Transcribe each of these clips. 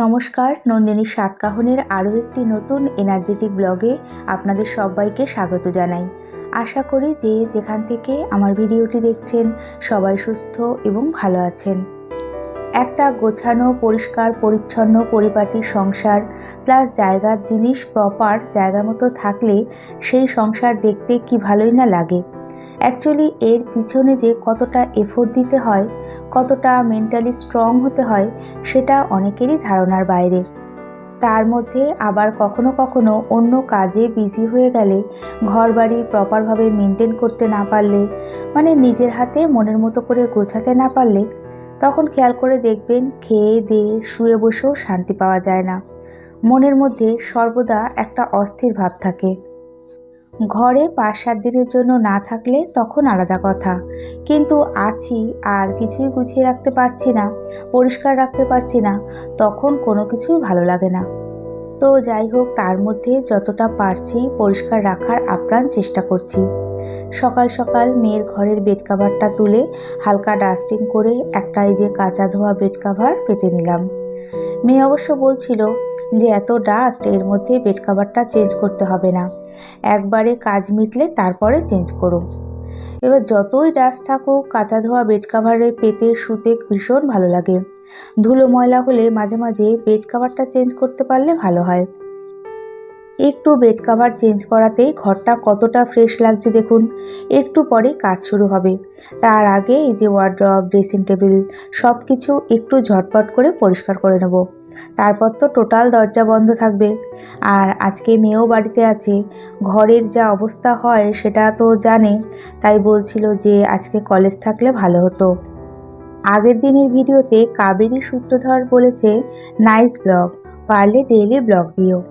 নমস্কার, নন্দিনী সাতকাহনের আরও একটি নতুন এনার্জেটিক ব্লগে আপনাদের সবাইকে স্বাগত জানাই। আশা করি যে যেখান থেকে আমার ভিডিওটি দেখছেন, সবাই সুস্থ এবং ভালো আছেন। একটা গোছানো, পরিষ্কার, পরিচ্ছন্ন, পরিপাটি সংসার প্লাস জায়গার জিনিস প্রপার জায়গা মতো থাকলে সেই সংসার দেখতে কি ভালোই না লাগে। অ্যাকচুয়ালি এর পিছনে যে কতটা এফোর্ট দিতে হয়, কতটা মেন্টালি স্ট্রং হতে হয়, সেটা অনেকেরই ধারণার বাইরে। তার মধ্যে আবার কখনো কখনো অন্য কাজে বিজি হয়ে গেলে ঘর বাড়ি প্রপারভাবে মেনটেন করতে না পারলে মানে নিজের হাতে মনের মতো করে গোছাতে না পারলে, তখন খেয়াল করে দেখবেন খেয়ে দিয়ে শুয়ে বসেও শান্তি পাওয়া যায় না। মনের মধ্যে সর্বদা একটা অস্থির ভাব থাকে। ঘরে পাঁচ সাত দিনের জন্য না থাকলে তখন আলাদা কথা। কিন্তু আছি আর কিছুই গুছিয়ে রাখতে পারছি না, পরিষ্কার রাখতে পারছি না, তখন কোনো কিছুই ভালো লাগে না। তো যাই হোক, তার মধ্যে যতটা পারছি পরিষ্কার রাখার আপ্রাণ চেষ্টা করছি। সকাল সকাল মেয়ের ঘরের বেড কাভারটা তুলে হালকা ডাস্টিং করে একটা এই যে কাঁচা ধোয়া বেড কাভার পেতে নিলাম। মেয়ে অবশ্য বলছিল যে এত ডাস্ট এর মধ্যে বেড কাভারটা চেঞ্জ করতে হবে না। একবারে কাজ মিটলে তারপরে চেঞ্জ করো। এবার যতই ডাস্ট থাকুক, কাঁচা ধোয়া বেড কাভারে পেতে শুতে ভীষণ ভালো লাগে। ধুলো ময়লা হলে মাঝে মাঝে বেড কাভারটা চেঞ্জ করতে পারলে ভালো হয়। একটু বেড কাভার চেঞ্জ করাতেই ঘরটা কতটা ফ্রেশ লাগছে দেখুন। একটু পরে কাজ শুরু হবে। তার আগে এই যে ওয়ার্ড্রপ ড্রেসিং টেবিল সব কিছু একটু ঝটপট করে পরিষ্কার করে নেব। তারপর তো টোটাল দরজা বন্ধ থাকবে। আর আজকে মেয়েও বাড়িতে আছে। ঘরের যা অবস্থা হয় সেটা তো জানে। তাই বলছিল যে আজকে কলেজ থাকলে ভালো হতো। আগের দিনের ভিডিওতে কাবেরী সূত্রধর বলেছে, নাইস ব্লগ, পারলে ডেইলি ব্লগ দিও।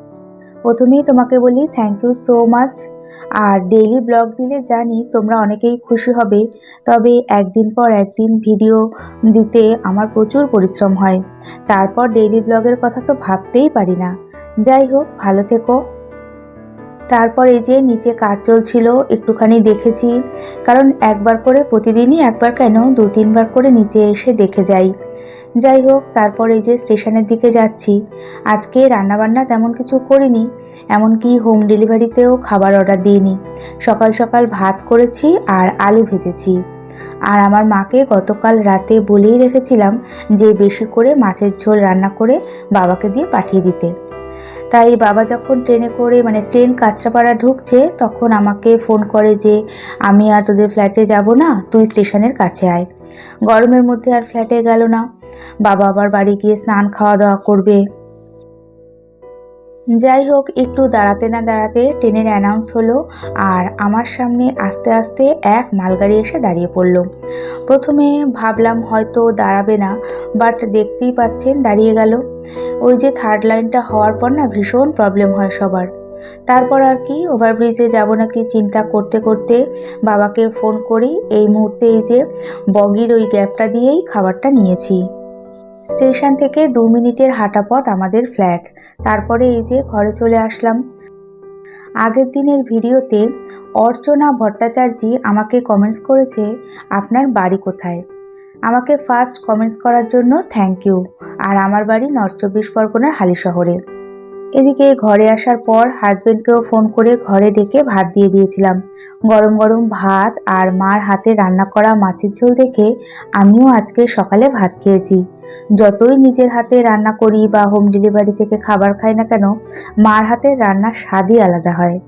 প্রথমেই তোমাকে বলি, থ্যাংক ইউ সো মাচ। আর ডেইলি ব্লগ দিলে জানি তোমরা অনেকেই খুশি হবে। তবে একদিন পর একদিন ভিডিও দিতে আমার প্রচুর পরিশ্রম হয়। তারপর ডেইলি ব্লগের কথা তো ভাবতেই পারি না। যাই হোক, ভালো থেকো। তারপর এই যে নিচে কাজ চলছিল, একটুখানি দেখেছি। কারণ একবার করে প্রতিদিনই একবার কেন দু তিনবার করে নিচে এসে দেখে যাই। যাই হোক, তারপর এই যে স্টেশনের দিকে যাচ্ছি। আজকে রান্নাবান্না তেমন কিছু করিনি। এমনকি হোম ডেলিভারিতেও খাবার অর্ডার দিইনি। সকাল সকাল ভাত করেছি আর আলু ভেজেছি। আর আমার মাকে গতকাল রাতে বলেই রেখেছিলাম যে বেশি করে মাছের ঝোল রান্না করে বাবাকে দিয়ে পাঠিয়ে দিতে। তাই বাবা যখন ট্রেনে করে মানে ট্রেন কাঁচরাপাড়া ঢুকছে, তখন আমাকে ফোন করে যে, আমি আর তোদের ফ্ল্যাটে যাব না, তুই স্টেশনের কাছে আয়। গরমের মধ্যে আর ফ্ল্যাটে গেল না। বাবা আবার বাড়ি গিয়ে স্নান খাওয়া দাওয়া করবে। যাই হোক একটু দাঁড়াতে না দাঁড়াতে ট্রেনের অ্যানাউন্স হলো আর আমার সামনে আস্তে আস্তে এক মালগাড়ি এসে দাঁড়িয়ে পড়ল। প্রথমে ভাবলাম হয়তো দাঁড়াবে না বাট দেখতেই পাচ্ছেন দাঁড়িয়ে গেল। ওই যে থার্ড লাইনটা হওয়ার পর না ভীষণ প্রবলেম হয় সবার। তারপর আর কি ওভারব্রিজে যাব নাকি চিন্তা করতে করতে বাবাকে ফোন করি। এই মুহূর্তে এই যে বগির ওই গ্যাপটা দিয়েই খাবারটা নিয়েছি। স্টেশন থেকে দু মিনিটের হাঁটা পথ আমাদের ফ্ল্যাট। তারপরে এই যে ঘরে চলে আসলাম। আগের দিনের ভিডিওতে অর্চনা ভট্টাচার্যি আমাকে কমেন্টস করেছে, আপনার বাড়ি কোথায়? আমাকে ফার্স্ট কমেন্টস করার জন্য থ্যাংক ইউ আর আমার বাড়ি নর্থ চব্বিশ পরগনার হালি শহরে এদিকে ঘরে আসার পর হাজব্যান্ডকেও ফোন করে ঘরে ডেকে ভাত দিয়ে দিয়েছিলাম। গরম গরম ভাত আর মার হাতে রান্না করা মাছের ঝোল দেখে আমিও আজকে সকালে ভাত খেয়েছি। যতই নিজের হাতে রান্না করি বা হোম ডেলিভারি থেকে খাবার খাই না কেন, মার হাতের রান্নার স্বাদই আলাদা হয়।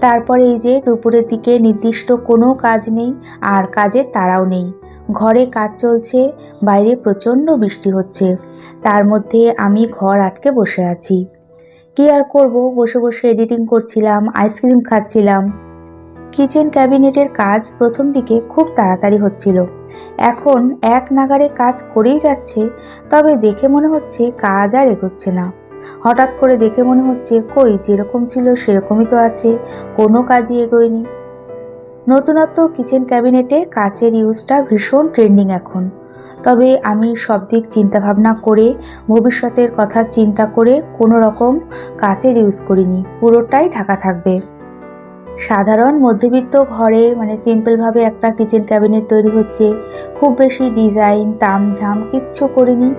তারপরে এই যে দুপুরের দিকে নির্দিষ্ট কোনো কাজ নেই আর কাজের তাড়াও নেই। ঘরে কাজ চলছে, বাইরে প্রচণ্ড বৃষ্টি হচ্ছে। তার মধ্যে আমি ঘর আটকে বসে আছি। কি আর করব? বসে বসে এডিটিং করছিলাম আইসক্রিম খাচ্ছিলাম। কিচেন ক্যাবিনেটের কাজ প্রথম দিকে খুব তাড়াতাড়ি হচ্ছিল। এখন এক নাগারে কাজ করেই যাচ্ছে, তবে দেখে মনে হচ্ছে কাজ আর এগোচ্ছে না। হঠাৎ করে দেখে মনে হচ্ছে, কই, যেরকম ছিল সেরকমই তো আছে, কোনো কাজই এগোয়নি। নতুনত্ব কিচেন ক্যাবিনেটে কাচের ইউজটা ভীষণ ট্রেন্ডিং এখন। তবে আমি সব দিক চিন্তাভাবনা করে, ভবিষ্যতের কথা চিন্তা করে কোনো রকম কাচের ইউজ করিনি। পুরোটাই ঢাকা থাকবে। সাধারণ মধ্যবিত্ত ঘরে মানে সিম্পলভাবে একটা কিচেন ক্যাবিনেট তৈরি হচ্ছে। খুব বেশি ডিজাইন তামঝাম কিচ্ছু করিনি।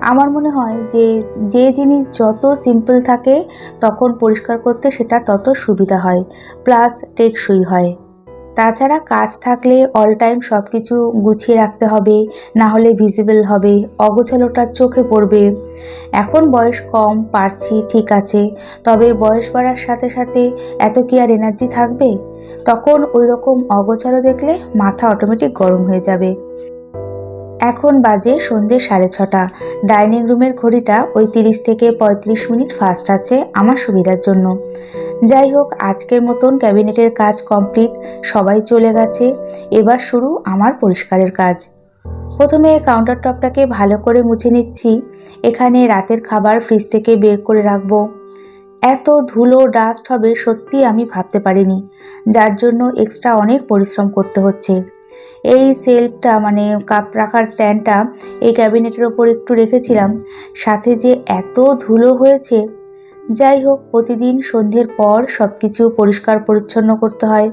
আমার মনে হয় যে যে জিনিস যত সিম্পল থাকে, তখন পরিষ্কার করতে সেটা তত সুবিধা হয়। প্লাস টেকসই হয়। তাছাড়া কাজ থাকলে অল টাইম সব কিছু গুছিয়ে রাখতে হবে, না হলে ভিজিবল হবে অগোছালোটার চোখে পড়বে। এখন বয়স কম, পারছি, ঠিক আছে, তবে বয়স বাড়ার সাথে সাথে এত কি আর এনার্জি থাকবে? তখন ওই রকম অগোছালো দেখলে মাথা অটোমেটিক গরম হয়ে যাবে। এখন বাজে সন্ধ্যে সাড়ে ছটা ডাইনিং রুমের ঘড়িটা ওই তিরিশ থেকে পঁয়ত্রিশ মিনিট ফাস্ট আছে আমার সুবিধার জন্য। যাই হোক, আজকের মতন ক্যাবিনেটের কাজ কমপ্লিট, সবাই চলে গেছে। এবার শুরু আমার পরিষ্কারের কাজ। প্রথমে কাউন্টার টপটাকে ভালো করে মুছে নিচ্ছি। এখানে রাতের খাবার ফ্রিজ থেকে বের করে রাখব। এত ধুলো ডাস্ট হবে, সত্যি আমি ভাবতে পারিনি। যার জন্য এক্সট্রা অনেক পরিশ্রম করতে হচ্ছে। এই সেলফটা মানে কাপ রাখার স্ট্যান্ডটা এই ক্যাবিনেটের ওপর একটু রেখেছিলাম। সাথে যে এত ধুলো হয়েছে যাই হোক, প্রতিদিন সন্ধ্যের পর সব কিছু পরিষ্কার পরিচ্ছন্ন করতে হয়।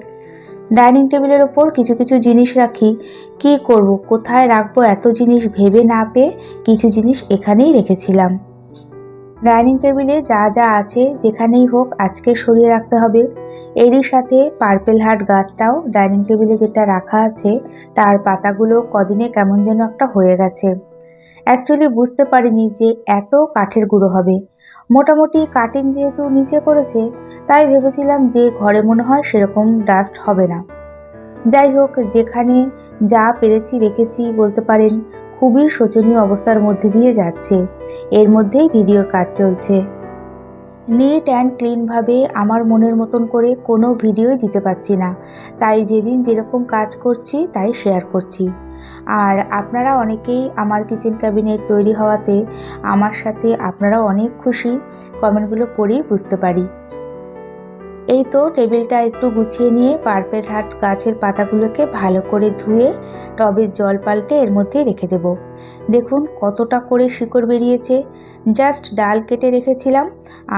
ডাইনিং টেবিলের ওপর কিছু কিছু জিনিস রাখি। কি করব, কোথায় রাখব এত জিনিস ভেবে না পেয়ে কিছু জিনিস এখানেই রেখেছিলাম। ডাইনিং টেবিলে যা যা আছে যেখানেই হোক আজকে সরিয়ে রাখতে হবে। এরই সাথে পার্পেল হার্ট গাছটাও ডাইনিং টেবিলে যেটা রাখা আছে, তার পাতাগুলো কদিনে কেমন যেন একটা হয়ে গেছে। অ্যাকচুয়ালি বুঝতে পারিনি যে এত কাঠের গুঁড়ো হবে। মোটামুটি কাটিং যেহেতু নিচে করেছে, তাই ভেবেছিলাম যে ঘরে মনে হয় সেরকম ডাস্ট হবে না। যাই হোক, যেখানে যা পেরেছি রেখেছি বলতে পারেন, খুবই শোচনীয় অবস্থার মধ্যে দিয়ে যাচ্ছে। এর মধ্যেই ভিডিওর কাজ চলছে। নিট অ্যান্ড ক্লিনভাবে আমার মনের মতন করে কোনো ভিডিওই দিতে পারছি না। তাই যেদিন যেরকম কাজ করছি, তাই শেয়ার করছি। আর আপনারা অনেকেই আমার কিচেন ক্যাবিনেট তৈরি হওয়াতে আমার সাথে আপনারা অনেক খুশি। কমেন্টগুলো পড়েই বুঝতে পারি। এই তো টেবিলটা একটু গুছিয়ে নিয়ে পার্পেল হাট গাছের পাতাগুলোকে ভালো করে ধুয়ে টবের জল পাল্টে এর মধ্যে রেখে দেব। দেখুন কতটা করে শিকড় বেরিয়েছে। জাস্ট ডাল কেটে রেখেছিলাম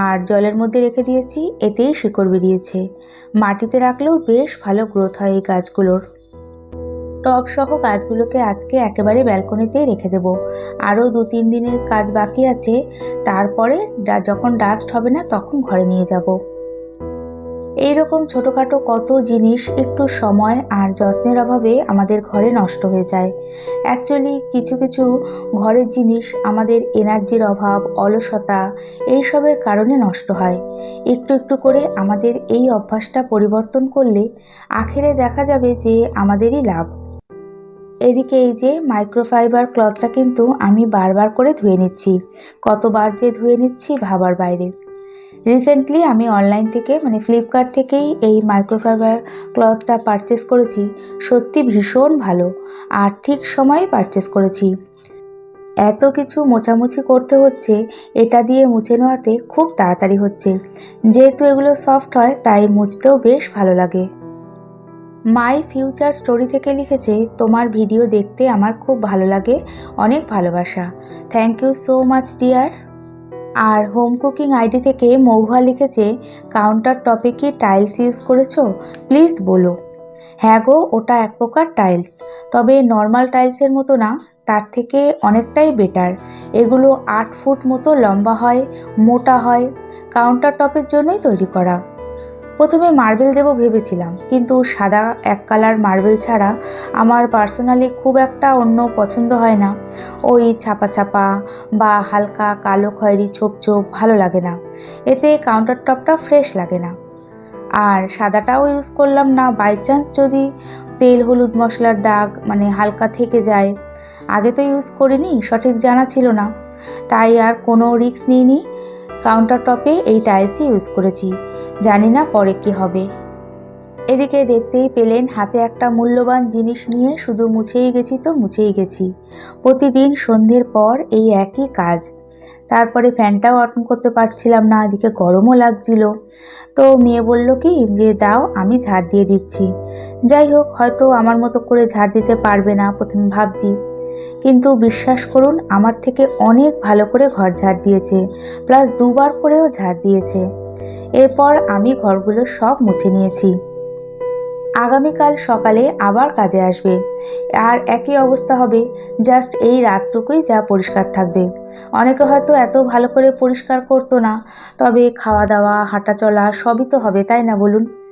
আর জলের মধ্যে রেখে দিয়েছি, এতেই শিকড় বেরিয়েছে। মাটিতে রাখলেও বেশ ভালো গ্রোথ হয় এই গাছগুলোর। টব সহ গাছগুলোকে আজকে একেবারে ব্যালকনিতেই রেখে দেব। আরও দু তিন দিনের কাজ বাকি আছে, তারপরে যখন ডাস্ট হবে না তখন ঘরে নিয়ে যাব। এইরকম ছোটোখাটো কত জিনিস একটু সময় আর যত্নের অভাবে আমাদের ঘরে নষ্ট হয়ে যায়। অ্যাকচুয়ালি কিছু কিছু ঘরের জিনিস আমাদের এনার্জির অভাব, অলসতা, এইসবের কারণে নষ্ট হয়। একটু একটু করে আমাদের এই অভ্যাসটা পরিবর্তন করলে আখেরে দেখা যাবে যে আমাদেরই লাভ। এদিকে এই যে মাইক্রোফাইবার ক্লথটা কিন্তু আমি বারবার করে ধুয়ে নিচ্ছি। কতবার যে ধুয়ে নিচ্ছি ভাবার বাইরে। রিসেন্টলি আমি অনলাইন থেকে মানে ফ্লিপকার্ট থেকেই এই মাইক্রোফাইবার ক্লথটা পারচেস করেছি। সত্যি ভীষণ ভালো। আর ঠিক সময়ে পারচেস করেছি। এত কিছু মোছামুছি করতে হচ্ছে, এটা দিয়ে মুছে নেওয়াতে খুব তাড়াতাড়ি হচ্ছে। যেহেতু এগুলো সফট হয়, তাই মুছতেও বেশ ভালো লাগে। মাই ফিউচার স্টোরি থেকে লিখেছে, তোমার ভিডিও দেখতে আমার খুব ভালো লাগে। অনেক ভালোবাসা। Thank you so much dear R home cooking ID থেকে মৌহা লিখেছে কাউন্টার টপে কি টাইলস ইউজ করেছ? প্লিজ বলো। হ্যাঁ গো, ওটা এক প্রকার টাইলস তবে নর্মাল টাইলসের মতো না, তার থেকে অনেকটাই বেটার এগুলো আট ফুট মতো লম্বা হয়, মোটা হয়। কাউন্টার টপের জন্যই তৈরি করা। প্রথমে মার্বেল দেবো ভেবেছিলাম, কিন্তু সাদা এক কালার মার্বেল ছাড়া আমার পার্সোনালি খুব একটা অন্য পছন্দ হয় না। ওই ছাপা ছাপা বা হালকা কালো খয়েরি ছোপ ছোপ ভালো লাগে না। এতে কাউন্টার টপটা ফ্রেশ লাগে না। আর সাদাটাও ইউজ করলাম না বাই চান্স যদি তেল হলুদ মশলার দাগ মানে হালকা থেকে যায়। আগে তো ইউজ করিনি, সঠিক জানা ছিল না। তাই আর কোনো রিস্ক নিইনি। কাউন্টার টপে এই টাইলসই ইউজ করেছি। জানি না পরে কি হবে। এদিকে দেখতেই পেলেন হাতে একটা মূল্যবান জিনিস নিয়ে শুধু মুছেই গেছি তো মুছেই গেছি। প্রতিদিন সন্ধ্যের পর এই একই কাজ। তারপরে ফ্যানটাও অন করতে পারছিলাম না, এদিকে গরমও লাগছিল। তো মেয়ে বলল কি, যে দাও, আমি ঝাড় দিয়ে দিচ্ছি। যাই হোক, হয়তো আমার মতো করে ঝাড় দিতে পারবে না, প্রথমে ভাবছি। কিন্তু বিশ্বাস করুন, আমার থেকে অনেক ভালো করে ঘর ঝাড় দিয়েছে, প্লাস দুবার করেও ঝাড় দিয়েছে। এরপর আমি ঘরগুলো সব মুছে নিয়েছি। আগামীকাল সকালে আবার কাজে আসবে। আর একই অবস্থা হবে, জাস্ট এই রাতটুকুই যা পরিষ্কার থাকবে। অনেকে হয়তো এত ভালো করে পরিষ্কার করতো না, তবে খাওয়া দাওয়া হাঁটা চলা সবই তো হবে, তাই না বলুন?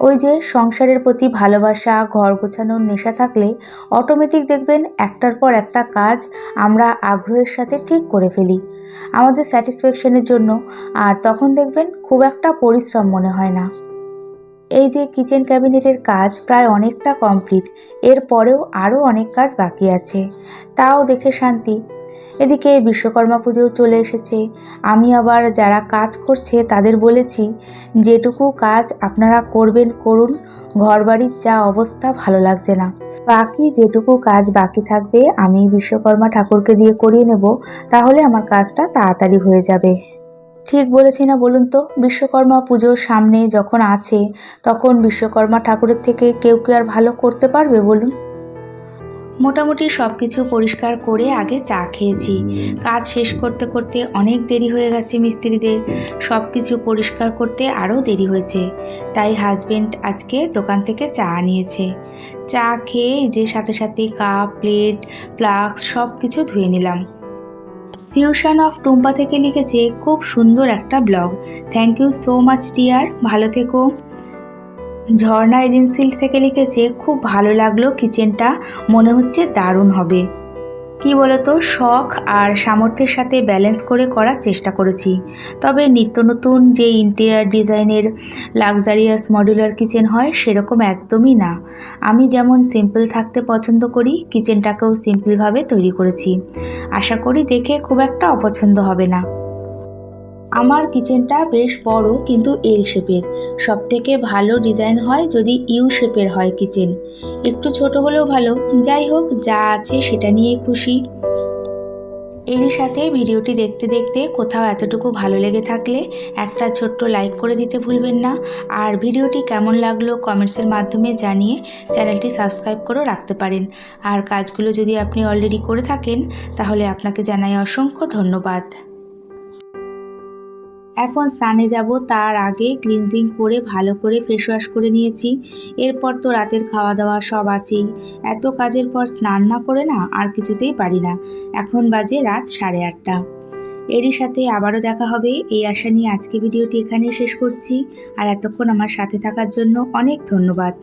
ওই যে সংসারের প্রতি ভালোবাসা, ঘর গোছানোর নেশা থাকলে অটোমেটিক দেখবেন একটার পর একটা কাজ আমরা আগ্রহের সাথে ঠিক করে ফেলি। আমাদের স্যাটিসফ্যাকশনের জন্য, আর তখন দেখবেন খুব একটা পরিশ্রম মনে হয় না। এই যে কিচেন ক্যাবিনেটের কাজ প্রায় অনেকটা কমপ্লিট এরপরেও আরও অনেক কাজ বাকি আছে। তাও দেখে শান্তি এদিকে বিশ্বকর্মা পুজোও চলে এসেছে। আমি আবার যারা কাজ করছে তাদের বলেছি, যেটুকু কাজ আপনারা করবেন করুন, ঘরবাড়ির যা অবস্থা ভালো লাগছে না। বাকি যেটুকু কাজ বাকি থাকবে আমি বিশ্বকর্মা ঠাকুরকে দিয়ে করিয়ে নেব, তাহলে আমার কাজটা তাড়াতাড়ি হয়ে যাবে। ঠিক বলেছি না বলুন তো? বিশ্বকর্মা পুজোর সামনে যখন আছে, তখন বিশ্বকর্মা ঠাকুরের থেকে কেউ কি আর ভালো করতে পারবে বলুন? মোটামুটি সব কিছু পরিষ্কার করে আগে চা খেয়েছি। কাজ শেষ করতে করতে অনেক দেরি হয়ে গেছে মিস্ত্রিদের। সব কিছু পরিষ্কার করতে আরও দেরি হয়েছে। তাই হাজবেন্ড আজকে দোকান থেকে চা নিয়েছে চা খেয়ে যে সাথে সাথে কাপ, প্লেট, ফ্লাক্স সব কিছু ধুয়ে নিলাম। ফিউশন অফ টুম্পা থেকে লিখেছে, খুব সুন্দর একটা blog. Thank you so much, dear. ভালো থেকো। ঝর্ণা এজেন্সি থেকে লিখেছে, খুব ভালো লাগল, কিচেনটা। মনে হচ্ছে দারুণ হবে। কি বলতো, শখ আর সামর্থ্যের সাথে ব্যালেন্স করে করার চেষ্টা করেছি। তবে নিত্য নতুন যে ইন্টেরিয়ার ডিজাইনের লাক্সারিয়াস মডিউলার কিচেন হয়, সেরকম একদমই না। আমি যেমন সিম্পল থাকতে পছন্দ করি, কিচেনটাকেও সিম্পলভাবে তৈরি করেছি। আশা করি দেখে খুব একটা অপছন্দ হবে না। আমার কিচেনটা বেশ বড় কিন্তু এল শেপের সব থেকে ভালো ডিজাইন হয় যদি ইউ শেপের হয় কিচেন। একটু ছোট হলেও ভালো। যাই হোক, যা আছে সেটা নিয়ে খুশি। এরই সাথে ভিডিওটি দেখতে দেখতে কোথাও এতটুকু ভালো লেগে থাকলে একটা ছোট্ট লাইক করে দিতে ভুলবেন না। আর ভিডিওটি কেমন লাগল কমেন্টসের মাধ্যমে জানিয়ে চ্যানেলটি সাবস্ক্রাইব করেও রাখতে পারেন। আর কাজগুলো যদি আপনি অলরেডি করে থাকেন, তাহলে আপনাকে জানাই অসংখ্য ধন্যবাদ। এখন স্নানে যাব, তার আগে ক্লিনজিং করে, ভালো করে ফেস ওয়াশ করে নিয়েছি। এরপর তো রাতের খাওয়া দাওয়া সব আছেই। এত কাজের পর স্নান না করে না, আর কিছুতেই পারি না। এখন বাজে রাত সাড়ে আটটা। এরই সাথে আবারও দেখা হবে। এই আশা নিয়ে আজকে ভিডিওটি এখানেই শেষ করছি। আর এতক্ষণ আমার সাথে থাকার জন্য অনেক ধন্যবাদ।